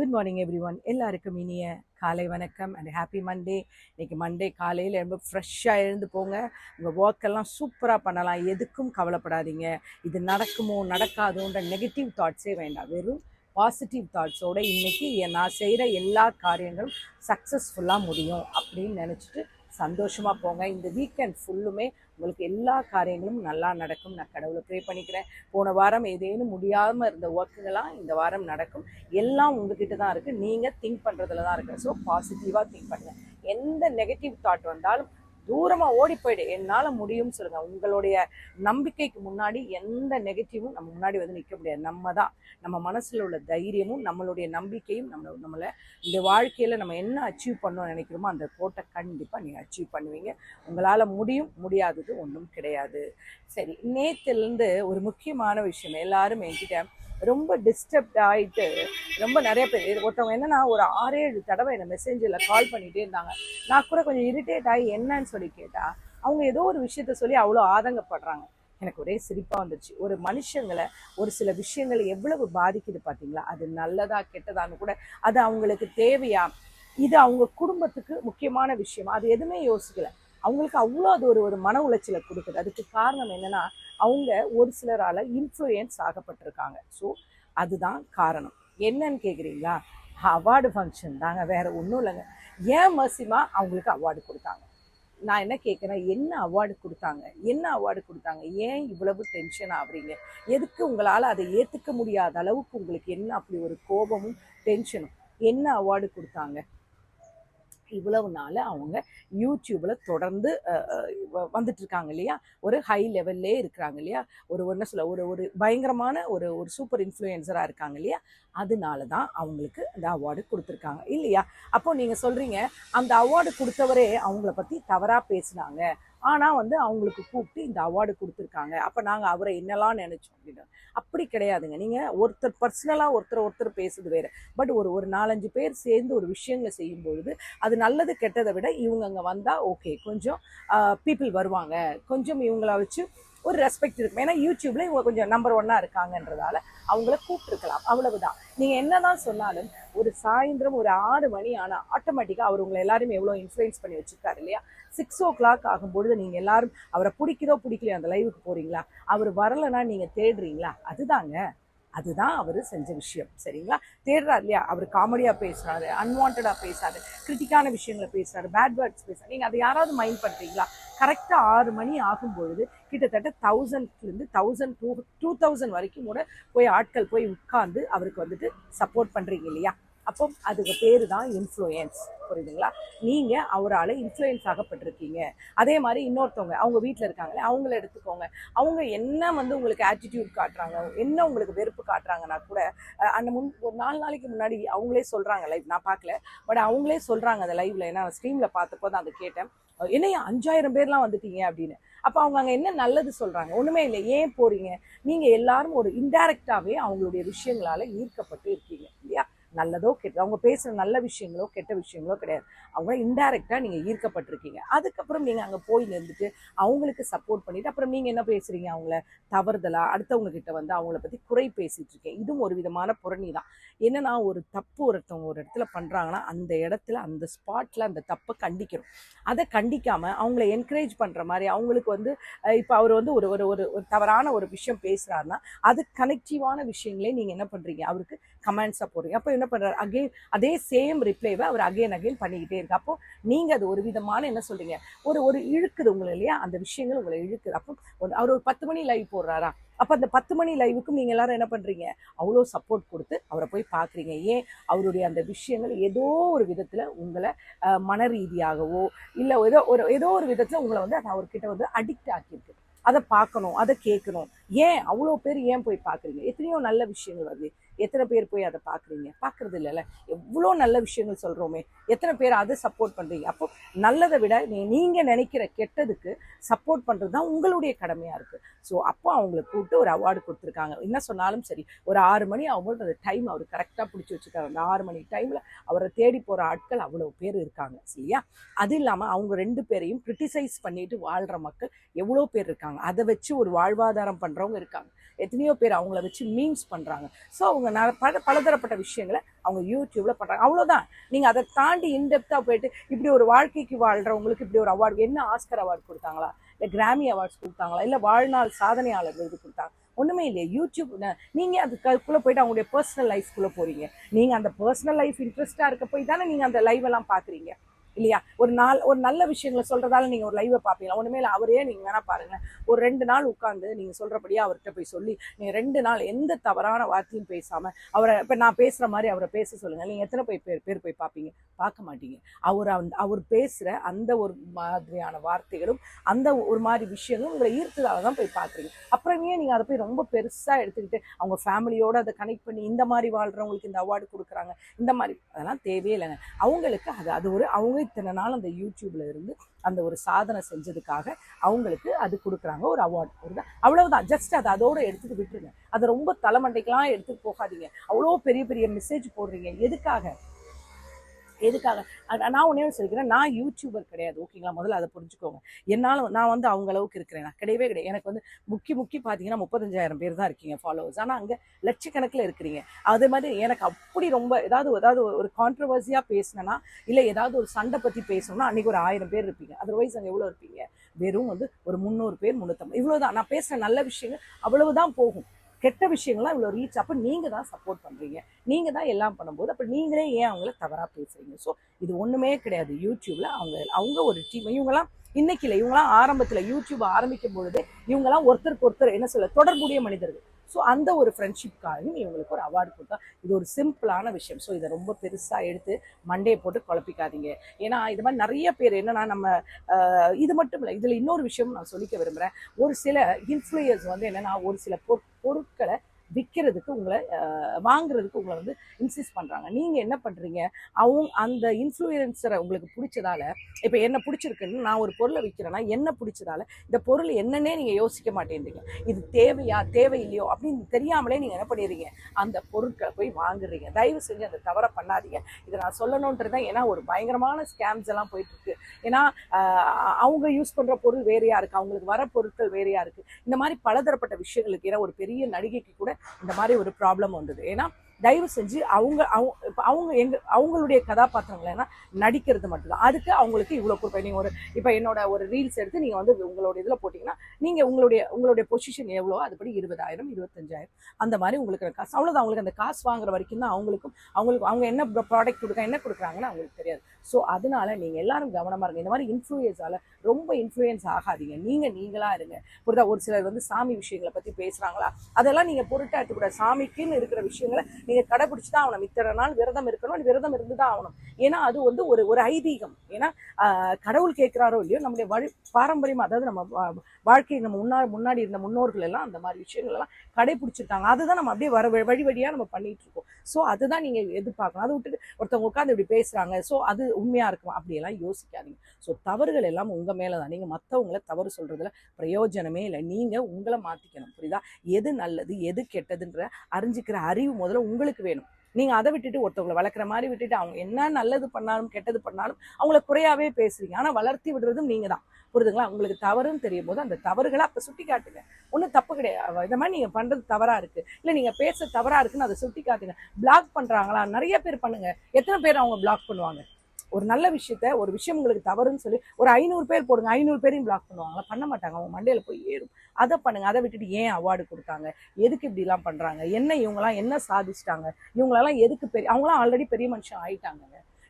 Good morning every one எல்லாருக்கும் இனிய காலை வணக்கம் அண்ட் ஹாப்பி மண்டே இன்னைக்கு மண்டே காலையில் ரொம்ப ஃப்ரெஷ்ஷாக எழுந்து போங்க. உங்கள் ஒர்க்கெல்லாம் சூப்பராக பண்ணலாம். எதுக்கும் கவலைப்படாதீங்க. இது நடக்குமோ நடக்காதோன்ற நெகட்டிவ் தாட்ஸே வேண்டாம். வெறும் பாசிட்டிவ் தாட்ஸோட இன்றைக்கி நான் செய்கிற எல்லா காரியங்களும் சக்ஸஸ்ஃபுல்லாக முடியும் அப்படின்னு நினச்சிட்டு சந்தோஷமாக போங்க. இந்த வீக்கெண்ட் ஃபுல்லுமே உங்களுக்கு எல்லா காரியங்களும் நல்லா நடக்கும். நான் கடவுளை ப்ரே பண்ணிக்கிறேன். போன வாரம் ஏதேனும் முடியாமல் இருந்த ஒர்க்குகளாக இந்த வாரம் நடக்கும். எல்லாம் உங்ககிட்ட தான் இருக்குது நீங்கள் திங்க் பண்ணுறதுல தான் இருக்குது ஸோ பாசிட்டிவாக திங்க் பண்ணுங்கள் எந்த நெகட்டிவ் தாட் வந்தாலும் தூரமாக ஓடி போயிடு. என்னால் முடியும்னு சொல்லுங்கள் உங்களுடைய நம்பிக்கைக்கு முன்னாடி எந்த நெகட்டிவும் நம்ம முன்னாடி வந்து நிற்க முடியாது. நம்ம தான். நம்ம மனசில் உள்ள தைரியமும் நம்மளுடைய நம்பிக்கையும் நம்ம நம்மளை இந்த வாழ்க்கையில் நம்ம என்ன அச்சீவ் பண்ணணும்னு நினைக்கிறோமோ அந்த கோட்டை கண்டிப்பாக நீங்கள் அச்சீவ் பண்ணுவீங்க. உங்களால் முடியும் முடியாதது ஒன்றும் கிடையாது. சரி நேற்றுலேருந்து ஒரு முக்கியமான விஷயம். எல்லாரும் என்கிட்ட ரொம்ப டிஸ்டர்ப்ட் ஆகிட்டு ரொம்ப நிறைய பேர் ஒருத்தவங்க என்னன்னா ஒரு ஆறு ஏழு தடவை என்னை மெசேஞ்சில் கால் பண்ணிகிட்டே இருந்தாங்க. நான் கூட கொஞ்சம் இரிட்டேட் ஆகி என்னன்னு சொல்லி கேட்டால் அவங்க ஏதோ ஒரு விஷயத்த சொல்லி அவ்வளோ ஆதங்கப்படுறாங்க. எனக்கு ஒரே சிரிப்பாக வந்துச்சு ஒரு மனுஷங்களை ஒரு சில விஷயங்கள் எவ்வளவு பாதிக்குது பார்த்தீங்களா அது நல்லதா கெட்டதான்னு கூட அது அவங்களுக்கு தேவையா? இது அவங்க குடும்பத்துக்கு முக்கியமான விஷயம்? அது எதுவுமே யோசிக்கலை. அவங்களுக்கு அவ்வளோ அது ஒரு ஒரு மன உளைச்சலை கொடுக்குது. அதுக்கு காரணம் என்னென்னா அவங்க ஒரு சிலரால் இன்ஃப்ளூயன்ஸ் ஆகப்பட்டிருக்காங்க. ஸோ அதுதான் காரணம். என்னன்னு கேட்குறீங்களா அவார்டு ஃபங்க்ஷன் தாங்க வேறு ஒன்றும் இல்லைங்க. ஏன் மசிமா அவங்களுக்கு அவார்டு கொடுத்தாங்க? நான் என்ன கேட்குறேன் என்ன அவார்டு கொடுத்தாங்க? என்ன அவார்டு கொடுத்தாங்க? ஏன் இவ்வளவு டென்ஷன் ஆகுறீங்க? எதுக்கு உங்களால் அதை ஏற்றுக்க முடியாத அளவுக்கு உங்களுக்கு என்ன அப்படி ஒரு கோபமும் டென்ஷனும் என்ன அவார்டு கொடுத்தாங்க? இவ்வளவு நாள் அவங்க யூடியூப்பில் தொடர்ந்து வ- வந்துட்டு இருக்காங்க இல்லையா? ஒரு ஹை லெவல்லே இருக்கிறாங்க இல்லையா? ஒரு என்ன சொல்ல ஒரு ஒரு பயங்கரமான ஒரு ஒரு சூப்பர் இன்ஃப்ளூயன்சராக இருக்காங்க இல்லையா? அதனால தான் அவங்களுக்கு அந்த அவார்டு கொடுத்துருக்காங்க இல்லையா? அப்போ நீங்கள் சொல்கிறீங்க அந்த அவார்டு கொடுத்தவரே அவங்கள பற்றி தவறாக பேசுனாங்க. ஆனால் வந்து அவங்களுக்கு கூப்பிட்டு இந்த அவார்டு கொடுத்துருக்காங்க. அப்போ நாங்கள் அவரை என்னெல்லாம் நினைச்சோம் அப்படின்னு. அப்படி கிடையாதுங்க. நீங்கள் ஒருத்தர் பர்சனலாக ஒருத்தர் ஒருத்தர் பேசுது வேறு. பட் ஒரு ஒரு நாலஞ்சு பேர் சேர்ந்து ஒரு விஷயங்களை செய்யும் பொழுது அது நல்லது கெட்டதை விட இவங்க அங்கே வந்தால் ஓகே கொஞ்சம் பீப்புள் வருவாங்க. கொஞ்சம் இவங்கள வச்சு ஒரு ரெஸ்பெக்ட் இருக்கும் ஏன்னா யூடியூப்ல இவங்க கொஞ்சம் நம்பர் ஒன்னா இருக்காங்கன்றதால அவங்கள கூப்பிட்டுருக்கலாம். அவ்வளவுதான். நீங்க என்னதான் சொன்னாலும் ஒரு சாயந்தரம் ஒரு ஆறு மணி ஆனா ஆட்டோமேட்டிக்கா அவர் உங்களை எல்லாரும் எவ்வளவு இன்ஃப்ளூயன்ஸ் பண்ணி வச்சிருக்காரு இல்லையா? சிக்ஸ் ஓ கிளாக் ஆகும்பொழுது நீங்க எல்லாரும் அவரை பிடிக்குதோ பிடிக்கலையோ அந்த லைவுக்கு போறீங்களா? அவர் வரலைன்னா நீங்க தேடுறீங்களா? அதுதாங்க. அதுதான் அவர் செஞ்ச விஷயம் சரிங்களா? தேடுறாரு இல்லையா? அவர் காமெடியாக பேசுகிறாரு அன்வான்டாக பேசுறாரு கிரிட்டிக்கான விஷயங்களை பேசுறாரு பேட் வேர்ட்ஸ் பேசுறாரு. நீங்கள் அதை யாராவது மைண்ட் பண்ணுறீங்களா கரெக்டாக ஆறு மணி ஆகும் பொழுது கிட்டத்தட்ட தௌசண்ட்லேருந்து தௌசண்ட் டூ டூ தௌசண்ட் வரைக்கும் கூட போய் ஆட்கள் போய் உட்கார்ந்து அவருக்கு வந்துட்டு சப்போர்ட் பண்ணுறீங்க இல்லையா? அப்போ அதுக்கு பேர் தான் இன்ஃப்ளூயன்ஸ் புரியுதுங்களா? நீங்கள் அவரால் இன்ஃப்ளூயன்ஸ் ஆகப்பட்டிருக்கீங்க. அதே மாதிரி இன்னொருத்தவங்க அவங்க வீட்டில் இருக்காங்களே அவங்கள எடுத்துக்கோங்க. அவங்க என்ன வந்து உங்களுக்கு ஆட்டிடியூட் காட்டுறாங்க என்ன உங்களுக்கு வெறுப்பு காட்டுறாங்கன்னா கூட அந்த முன் ஒரு நாலு நாளைக்கு முன்னாடி அவங்களே சொல்கிறாங்க லைவ் நான் பார்க்கல. பட் அவங்களே சொல்கிறாங்க அந்த லைவ்ல ஏன்னா ஸ்ட்ரீமில் பார்த்தப்போ தான் அதை கேட்டேன். என்னையா அஞ்சாயிரம் பேர்லாம் வந்துட்டீங்க அப்படின்னு. அப்போ அவங்க அங்கே என்ன நல்லது சொல்கிறாங்க ஒன்றுமே இல்லை. ஏன் போகிறீங்க நீங்கள் எல்லாரும் ஒரு இன்டைரக்டாகவே அவங்களுடைய விஷயங்களால் ஈர்க்கப்பட்டு இருக்கீங்க. நல்லதோ கெட்ட அவங்க பேசுகிற நல்ல விஷயங்களோ கெட்ட விஷயங்களோ கிடையாது. அவங்க இன்டைரக்டாக நீங்கள் ஈர்க்கப்பட்டிருக்கீங்க. அதுக்கப்புறம் நீங்கள் அங்கே போய் நின்றுட்டு அவங்களுக்கு சப்போர்ட் பண்ணிவிட்டு அப்புறம் நீங்கள் என்ன பேசுகிறீங்க அவங்கள தவறுதலாக அடுத்தவங்க கிட்ட வந்து அவங்கள பற்றி குறை பேசிகிட்டு இருக்கேன். இதுவும் ஒரு விதமான புரணி தான். என்னென்னா ஒரு தப்பு ஒருத்தவங்க ஒரு இடத்துல பண்ணுறாங்கன்னா அந்த இடத்துல அந்த ஸ்பாட்டில் அந்த தப்பை கண்டிக்கிறோம் அதை கண்டிக்காமல் அவங்கள என்கரேஜ் பண்ணுற மாதிரி அவங்களுக்கு வந்து இப்போ அவர் வந்து ஒரு ஒரு ஒரு ஒரு தவறான ஒரு விஷயம் பேசுகிறாருன்னா அது கனெக்டிவான விஷயங்களே நீங்கள் என்ன பண்ணுறீங்க அவருக்கு கமெண்ட்ஸாக போடுறீங்க. அப்போ என்ன பண்ணுறாரு அகெயின் அதே சேம் ரிப்ளைவை அவர் அகைன் அகைன் பண்ணிக்கிட்டே இருக்கு அப்போ நீங்கள் அது ஒரு விதமான என்ன சொல்கிறீங்க ஒரு ஒரு இழுக்குது உங்களை இல்லையா? அந்த விஷயங்கள் உங்களை இழுக்குது. அப்போ ஒரு- அவர் ஒரு பத்து மணி லைவ் போடுறாரா? அப்போ அந்த பத்து மணி லைவுக்கும் நீங்கள் எல்லாரும் என்ன பண்ணுறீங்க அவ்வளோ சப்போர்ட் கொடுத்து அவரை போய் பார்க்குறீங்க ஏன்? அவருடைய அந்த விஷயங்கள் ஏதோ ஒரு விதத்தில் உங்களை மன ரீதியாகவோ இல்லை ஏதோ ஒரு ஏதோ ஒரு விதத்தில் உங்களை வந்து அது அவர்கிட்ட வந்து அடிக்ட் ஆக்கியிருக்கு. அதை பார்க்கணும் அதை கேட்கணும். ஏன்? அவ்வளோ பேர் ஏன் போய் பார்க்குறீங்க எத்தனையோ நல்ல விஷயங்கள் வருது. எத்தனை பேர் போய் அதை பார்க்குறீங்க? பார்க்குறது இல்லைல்ல. எவ்வளோ நல்ல விஷயங்கள் சொல்கிறோமே எத்தனை பேர் அதை சப்போர்ட் பண்ணுறீங்க அப்போ நல்லதை விட நீ- நீங்கள் நினைக்கிற கெட்டதுக்கு சப்போர்ட் பண்ணுறது தான் உங்களுடைய கடமையாக இருக்குது ஸோ அப்போ அவங்களை கூப்பிட்டு ஒரு அவார்டு கொடுத்துருக்காங்க. என்ன சொன்னாலும் சரி ஒரு ஆறு மணி ஆகும்போது அந்த டைம் அவர் கரெக்டாக பிடிச்சி வச்சுருக்காரு அந்த ஆறு மணி டைமில் அவரை தேடி போகிற ஆட்கள் அவ்வளோ பேர் இருக்காங்க. சரியா? அது இல்லாமல் அவங்க ரெண்டு பேரையும் கிரிட்டிசைஸ் பண்ணிட்டு வாழ்கிற மக்கள் எவ்வளோ பேர் இருக்காங்க. அதை வச்சு ஒரு வாழ்வாதாரம் பண்ணுறவங்க இருக்காங்க. எத்தனையோ பேர் அவங்கள வச்சு மீம்ஸ் பண்ணுறாங்க ஸோ அவங்க அவங்க பல பலதரப்பட்ட விஷயங்களை அவங்க யூடியூப்ல பண்றாங்க. அவ்வளவுதான். நீங்க அதை தாண்டி இன்டெப்தா போயிட்டு இப்படி ஒரு வாழ்க்கைக்கு வாழ்றவங்களுக்கு இப்படி ஒரு அவார்டு என்ன ஆஸ்கர் அவார்டு கொடுத்தாங்களா? இல்ல கிராமி அவார்ட்ஸ் கொடுத்தாங்களா? இல்ல வாழ்நாள் சாதனையாளர் விருது கொடுத்தாங்க. ஒண்ணுமே இல்லையே. யூடியூப் நீங்கள் நீங்க அதுக்குள்ள போயிட்டு அவங்களுடைய பர்சனல் லைஃப்குள்ள போறீங்க. நீங்க அந்த பர்சனல் லைஃப் இன்ட்ரெஸ்டா இருக்க போய் தானே நீங்க அந்த லைவ் எல்லாம் பாக்குறீங்க இல்லையா? ஒரு நாள் ஒரு நல்ல விஷயங்களை சொல்றதால நீங்க ஒரு லைவை பார்ப்பீங்களா? ஒண்ணுமே இல்லை அவரே நீங்க வேணா பாருங்க. ஒரு ரெண்டு நாள் உட்காந்து நீங்க சொல்றபடியா அவர்கிட்ட போய் சொல்லி நீங்க ரெண்டு நாள் எந்த தவறான வார்த்தையும் பேசாம அவரை இப்ப நான் பேசுற மாதிரி அவரை பேச சொல்லுங்க. நீங்க எத்தனை போய் பேர் பேர் போய் பார்ப்பீங்க? பார்க்க மாட்டீங்க. அவர் அந்த அவர் பேசுற அந்த ஒரு மாதிரியான வார்த்தைகளும் அந்த ஒரு மாதிரி விஷயங்களும் உங்களை ஈர்த்ததால தான் போய் பார்க்குறீங்க. அப்புறமே நீங்க அதை போய் ரொம்ப பெருசா எடுத்துக்கிட்டு அவங்க ஃபேமிலியோட அதை கனெக்ட் பண்ணி இந்த மாதிரி வாழ்றவங்களுக்கு இந்த அவார்டு கொடுக்குறாங்க இந்த மாதிரி அதெல்லாம் தேவையே இல்லைங்க. அவங்களுக்கு அது அது ஒரு அவங்க இத்தனை நாள் அந்த யூடியூப்ல இருந்து அந்த ஒரு சாதனை செஞ்சதுக்காக அவங்களுக்கு அது கொடுக்குறாங்க ஒரு அவார்டு ஒரு தான் அவ்வளவுதான். ஜஸ்ட் அதை அதோட எடுத்துட்டு விட்டுருங்க. அதை ரொம்ப தலைமண்டைக்கெல்லாம் எடுத்துட்டு போகாதீங்க. அவ்வளோ பெரிய பெரிய மெசேஜ் போடுறீங்க. எதுக்காக? எதுக்காக? நான் ஒன்றே சொல்லிக்கிறேன். நான் யூடியூபர் கிடையாது. ஓகேங்களா முதல்ல அதை புரிஞ்சுக்கோங்க. என்னால் நான் வந்து அவங்க அளவுக்கு இருக்கிறேன். நான் கிடையவே கிடையாது. எனக்கு வந்து முக்கி முக்கி பார்த்தீங்கன்னா முப்பத்தஞ்சாயிரம் பேர் தான் இருக்கீங்க ஃபாலோவர்ஸ் ஆனால் அங்கே லட்சக்கணக்கில் இருக்கிறீங்க. அதே மாதிரி எனக்கு அப்படி ரொம்ப ஏதாவது ஏதாவது ஒரு கான்ட்ரவர்சியாக பேசினேன்னா இல்லை ஏதாவது ஒரு சண்டை பற்றி பேசணும்னா அன்றைக்கி ஒரு ஆயிரம் பேர் இருப்பீங்க. அதர்வைஸ் அங்கே எவ்வளோ இருப்பீங்க? வெறும் வந்து ஒரு முந்நூறு பேர் முந்நூற்றம்பது இவ்வளோ தான் நான் பேசுகிற நல்ல விஷயங்கள் அவ்வளவு தான் போகும். கெட்ட விஷயங்கள்லாம் இவ்வளோ ரீச் அப்போ நீங்கள் தான் சப்போர்ட் பண்ணுறீங்க நீங்கள் தான் எல்லாம் பண்ணும்போது அப்போ நீங்களே ஏன் அவங்கள தவறாக பேசுகிறீங்க ஸோ இது ஒன்றுமே கிடையாது. யூடியூப்ல அவங்க அவங்க ஒரு டீம் இவங்கெல்லாம் இன்னைக்கு இல்லை இவங்கெல்லாம் ஆரம்பத்தில் யூடியூப் ஆரம்பிக்கும் பொழுது இவங்கெல்லாம் ஒருத்தருக்கு ஒருத்தர் என்ன சொல்ல தொடர்புடைய மனிதர்கள். ஸோ அந்த ஒரு ஃப்ரெண்ட்ஷிப்காகவும் இவங்களுக்கு ஒரு அவார்டு கொடுத்தா இது ஒரு சிம்பிளான விஷயம். ஸோ இதை ரொம்ப பெருசாக எடுத்து மண்டையை போட்டு குழப்பிக்காதீங்க. ஏன்னா இது மாதிரி நிறைய பேர் என்னன்னா நம்ம இது மட்டும் இல்லை இதில் இன்னொரு விஷயம் நான் சொல்லிக்க விரும்புகிறேன் ஒரு சில இன்ஃப்ளூயர்ஸ் வந்து என்னென்னா ஒரு சில பொருட்களை விற்கிறதுக்கு உங்களை வாங்குறதுக்கு உங்களை வந்து இன்சிஸ்ட் பண்ணுறாங்க நீங்கள் என்ன பண்ணுறீங்க அவங்க அந்த இன்ஃப்ளூயன்சரை உங்களுக்கு பிடிச்சதால இப்போ என்ன பிடிச்சிருக்குன்னு நான் ஒரு பொருளை விற்கிறேன்னா என்ன பிடிச்சதால இந்த பொருள் என்னன்னே நீங்கள் யோசிக்க மாட்டேன்றீங்க. இது தேவையா தேவையில்லையோ அப்படின்னு தெரியாமலே நீங்கள் என்ன பண்ணிடுறீங்க? அந்த பொருட்களை போய் வாங்குறீங்க. தயவு செஞ்சு அந்த தவறை பண்ணாதீங்க. இதை நான் சொல்லணுன்றது தான். ஏன்னா ஒரு பயங்கரமான ஸ்கேம்ஸ் எல்லாம் போயிட்டுருக்கு. ஏன்னா அவங்க யூஸ் பண்ணுற பொருள் வேறையாக இருக்குது அவங்களுக்கு வர பொருட்கள் வேறையாக இருக்குது இந்த மாதிரி பலதரப்பட்ட விஷயங்களுக்கு ஏன்னா ஒரு பெரிய நடிகைக்கு கூட இந்த மாதிரி ஒரு ப்ராப்ளம் வந்தது. ஏன்னா தயவு செஞ்சு அவங்க அவங்க இப்போ அவங்க எங்க அவங்களுடைய கதாபாத்திரங்கள் என்ன நடிக்கிறது மட்டும்தான். அதுக்கு அவங்களுக்கு இவ்வளோ கொடுப்பேன் நீங்கள் ஒரு இப்போ என்னோட ஒரு ரீல்ஸ் எடுத்து நீங்கள் வந்து உங்களோட இதில் போட்டிங்கன்னா நீங்கள் உங்களுடைய உங்களுடைய பொசிஷன் எவ்வளோ? அதுபடி இருபதாயிரம் இருபத்தஞ்சாயிரம். அந்த மாதிரி உங்களுக்கு காசு அவ்வளோதான் அவங்களுக்கு அந்த காசு வாங்குற வரைக்கும் தான் அவங்களுக்கும் அவங்களுக்கு அவங்க என்ன ப்ராடக்ட் கொடுக்க என்ன கொடுக்குறாங்கன்னு அவங்களுக்கு தெரியாது. ஸோ அதனால நீங்கள் எல்லாரும் கவனமாக இருங்க. இந்த மாதிரி இன்ஃப்ளூயன்ஸால் ரொம்ப இன்ஃப்ளூயன்ஸ் ஆகாதீங்க. நீங்கள் நீங்களா இருங்க. புரிதா ஒரு சிலர் வந்து சாமி விஷயங்களை பற்றி பேசுகிறாங்களா அதெல்லாம் நீங்கள் பொருட்டாக எடுத்துக்கூடாது சாமிக்குன்னு இருக்கிற விஷயங்களை நீங்கள் கடைபிடிச்சு தான் ஆகணும். இத்தனை நாள் விரதம் இருக்கணும் விரதம் இருந்து தான் ஆகணும். ஏன்னா அது வந்து ஒரு ஒரு ஐதீகம். ஏன்னா கடவுள் கேட்குறாரோ இல்லையோ நம்முடைய வழி பாரம்பரியமாக அதாவது நம்ம வா- நம்ம முன்னாடி முன்னாடி இருந்த முன்னோர்கள் எல்லாம் அந்த மாதிரி விஷயங்கள் எல்லாம் கடைபிடிச்சிருக்காங்க. அதுதான் நம்ம அப்படியே வர வழி- வழி வழியாக நம்ம பண்ணிட்டு இருக்கோம். ஸோ அதுதான் நீங்கள் எதிர்பார்க்கணும் அதை விட்டுட்டு ஒருத்தவங்க உட்காந்து இப்படி பேசுகிறாங்க ஸோ அது உண்மையாக இருக்கும்? அப்படியெல்லாம் யோசிக்காதீங்க. ஸோ தவறுகள் எல்லாம் உங்கள் மேலே தான் நீங்கள் மற்றவங்களை தவறு சொல்கிறதுல பிரயோஜனமே இல்லை. நீங்கள் உங்களை மாற்றிக்கணும் புரியுதா? எது நல்லது எது கெட்டதுன்ற அறிஞ்சிக்கிற அறிவு முதல்ல உங்களுக்கு வேணும். நீங்கள் அதை விட்டுட்டு ஒருத்தவங்களை வளர்க்குற மாதிரி விட்டுட்டு அவங்க என்ன நல்லது பண்ணாலும் கெட்டது பண்ணாலும் அவங்கள குறையாவே பேசுறீங்க. ஆனால் வளர்த்தி விடுறதும் நீங்கள் தான். புரிதுங்களா உங்களுக்கு தவறுன்னு தெரியும் போது அந்த தவறுகளை அப்போ சுட்டி காட்டுங்க ஒன்றும் தப்பு கிடையாது. இந்த மாதிரி நீங்கள் பண்ணுறது தவறாக இருக்குது இல்லை நீங்கள் பேச தவறாக இருக்குன்னு அதை சுட்டி காட்டுங்க பிளாக் பண்ணுறாங்களா நிறைய பேர் பண்ணுங்க. எத்தனை பேர் அவங்க பிளாக் பண்ணுவாங்க? ஒரு நல்ல விஷயத்த ஒரு விஷயம் உங்களுக்கு தவறுன்னு சொல்லி ஒரு ஐநூறு பேர் போடுங்க ஐநூறு பேரையும் பிளாக் பண்ணுவாங்களா பண்ண மாட்டாங்க. அவங்க மண்டையில் போய் ஏறும். அதை பண்ணுங்க. அதை விட்டுட்டு ஏன் அவார்டு கொடுத்தாங்க? எதுக்கு இப்படிலாம் பண்ணுறாங்க என்ன இவங்களாம் என்ன சாதிச்சிட்டாங்க? இவங்களெல்லாம் எதுக்கு பெரிய அவங்களாம் ஆல்ரெடி பெரிய மனுஷன் ஆயிட்டாங்க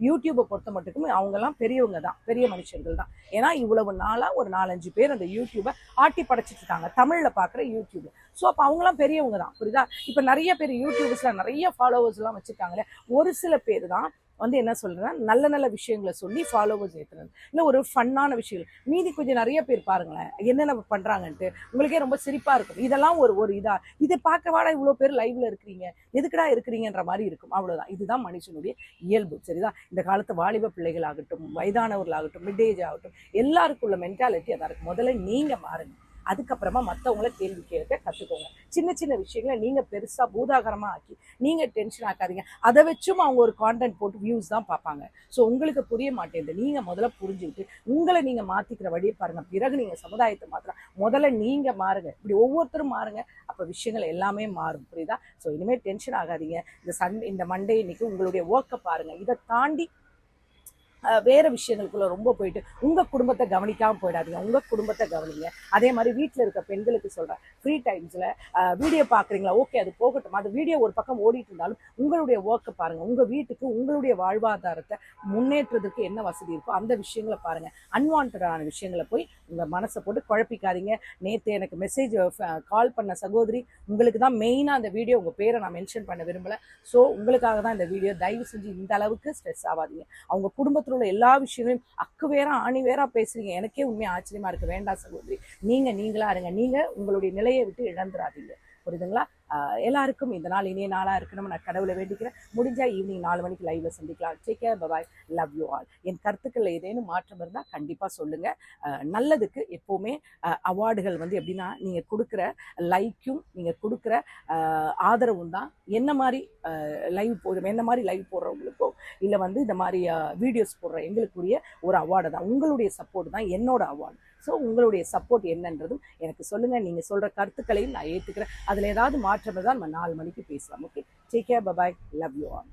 யூடியூப்பை பொறுத்த மட்டுக்கும் அவங்கெல்லாம் பெரியவங்க தான். பெரிய மனுஷர்கள் தான். ஏன்னா இவ்வளவு நாளாக ஒரு நாலஞ்சு பேர் அந்த யூடியூபை ஆட்டி படைச்சிட்டு இருக்காங்க. தமிழில் பார்க்குற யூடியூப் ஸோ அப்போ அவங்களாம் பெரியவங்க தான். புரியுதா? இப்போ நிறைய பேர் யூடியூபர்ஸ்ல நிறைய ஃபாலோவர்ஸ்லாம் வச்சுருக்காங்களே. ஒரு சில பேர் தான் வந்து என்ன சொல்கிறேன்னா நல்ல நல்ல விஷயங்களை சொல்லி ஃபாலோவர்ஸ் ஏற்றுறது இல்லை ஒரு ஃபன்னான விஷயங்கள். மீதி கொஞ்சம் நிறைய பேர் பாருங்களேன் என்னென்ன பண்ணுறாங்கன்ட்டு உங்களுக்கே ரொம்ப சிரிப்பாக இருக்கும். இதெல்லாம் ஒரு ஒரு இதாக இதை பார்க்கவாடா இவ்வளோ பேர் லைவில் இருக்கிறீங்க? எதுக்குடா இருக்கிறீங்கன்ற மாதிரி இருக்கும். அவ்வளோதான் இதுதான் மனுஷனுடைய இயல்பு. சரிதா இந்த காலத்து வாலிப பிள்ளைகளாகட்டும் வயதானவர்களாகட்டும் மிட் ஏஜ் ஆகட்டும் எல்லாருக்கும் உள்ள மென்டாலிட்டி அதாக இருக்கும் முதல்ல நீங்கள் மாறுங்க. அதுக்கப்புறமா மற்றவங்கள கேள்வி கேட்க கற்றுக்கோங்க சின்ன சின்ன விஷயங்களை நீங்கள் பெருசாக பூதாகரமாக ஆக்கி நீங்கள் டென்ஷன் ஆக்காதீங்க. அதை வச்சும் அவங்க ஒரு கான்டென்ட் போட்டு வியூஸ் தான் பார்ப்பாங்க. ஸோ உங்களுக்கு புரிய மாட்டேங்குது. நீங்கள் முதல்ல புரிஞ்சுக்கிட்டு உங்களை நீங்கள் மாற்றிக்கிற வழியை பாருங்கள் பிறகு நீங்கள் சமுதாயத்தை மாற்றலாம் முதல்ல நீங்கள் மாறுங்க. இப்படி ஒவ்வொருத்தரும் மாறுங்க. அப்போ விஷயங்கள் எல்லாமே மாறும். புரியுதா? ஸோ இனிமேல் டென்ஷன் ஆகாதீங்க. இந்த சன் இந்த மண்டே இன்னைக்கு உங்களுடைய ஒர்க்கை பாருங்கள் இதை தாண்டி வேற விஷயங்களுக்குள்ள ரொம்ப போயிட்டு உங்க குடும்பத்தை கவனிக்காம போயிடாதீங்க. உங்க குடும்பத்தை கவனிங்க. அதே மாதிரி வீட்டில் இருக்க பெண்களுக்கு சொல்றேன். ஃப்ரீ டைம்ஸ்ல வீடியோ பாக்குறீங்களா? ஓகே அது போகட்டும். அது வீடியோ ஒரு பக்கம் ஓடிட்டு இருந்தாலும் உங்களுடைய ஒர்க்கை பாருங்க. உங்க வீட்டுக்கு உங்களுடைய வாழ்வாதாரத்தை முன்னேற்றத்துக்கு என்ன வசதி இருக்கோ அந்த விஷயங்களை பாருங்க. அன்வான்டான விஷயங்களை போய் உங்க மனசை போட்டு குழப்பிக்காதீங்க. நேற்று எனக்கு மெசேஜ் கால் பண்ண சகோதரி உங்களுக்கு தான் மெயினாக அந்த வீடியோ உங்க பேரை நான் மென்ஷன் பண்ண விரும்பல. ஸோ உங்களுக்காக தான் இந்த வீடியோ தயவு செஞ்சு இந்த அளவுக்கு ஸ்ட்ரெஸ் ஆகாதீங்க. அவங்க குடும்பத்தில் உள்ள எல்லா விஷயங்களையும் அக்கு வேற ஆணி வேற பேசுறீங்க. எனக்கே உண்மையா ஆச்சரியமா இருக்கு. வேண்டாம் சகோதரி. நீங்க நீங்களா இருங்க. நீங்க உங்களுடைய நிலையை விட்டு இழந்துடாதீங்க புரியுதுங்களா? எல்லாருக்கும் இந்த நாள் இனிய நாளாக இருக்கணும்னு நான் கடவுளை வேண்டிக்கிறேன். முடிஞ்சால் ஈவினிங் நாலு மணிக்கு லைவ்ல சந்திக்கலாம். Take care bye bye love you all என் கருத்துக்களில் ஏதேனும் மாற்றம் இருந்தால் கண்டிப்பாக சொல்லுங்கள் நல்லதுக்கு எப்போவுமே அவார்டுகள் வந்து எப்படின்னா நீங்கள் கொடுக்குற லைக்கும் நீங்கள் கொடுக்குற ஆதரவும் தான். என்ன மாதிரி லைவ் போடுறோம் என்ன மாதிரி லைவ் போடுறவங்களுக்கோ இல்லை வந்து இந்த மாதிரி வீடியோஸ் போடுற எங்களுக்குரிய ஒரு அவார்டு தான். உங்களுடைய சப்போர்ட் தான் என்னோட அவார்டு. ஸோ உங்களுடைய சப்போர்ட் என்னன்றதும் எனக்கு சொல்லுங்கள் நீங்கள் சொல்கிற கருத்துக்களையும் நான் ஏற்றுக்கிறேன் அதில் ஏதாவது மாற்றம் தான் நம்ம நாலு மணிக்கு பேசலாம். Okay take care bye bye love you on